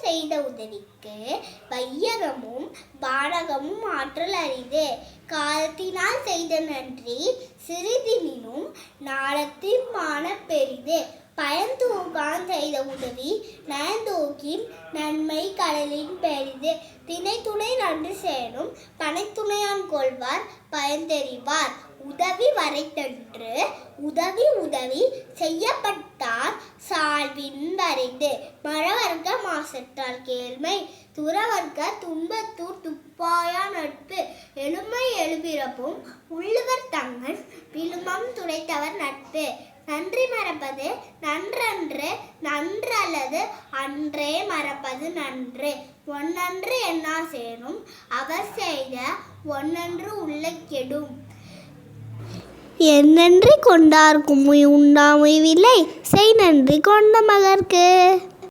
செய்த உதவிக்கு வையகமும் பாடகமும் ஆற்றல் அரிது. காலத்தினால் செய்த நன்றி சிறிதினும் நாளத்தின் மான பெரிது. பயன்தூக்கான் செய்த உதவி நயந்தூக்கின் நன்மை கடலின் பெரிது. தினைத்துணை துணை நன்று சேரும் பனைத்துணையான் கொள்வார் பயன்தெறிவார் உதவி வரைத்தன்று உதவி உதவி செய்யப்பட்டார் அறிந்து வரைந்து மாசற்றால் கேள்மை துறவர்க்க துன்பத்தூர் துப்பாயா நட்பு எழுமை எழுபிறப்பும் உள்ளுவர் தங்கள் விழுமம் துடைத்தவர் நட்பு. நன்றி மறப்பது நன்றன்று நன்று அல்லது அன்றே மறப்பது நன்று. ஒன்னன்று என்னா சேரும் அவர் செய்த ஒன்னன்று உள்ள கெடும் என்னன்றி கொண்டார்க்கும் உண்டாமை விலை செய் நன்றி கொண்ட மகர்க்கு.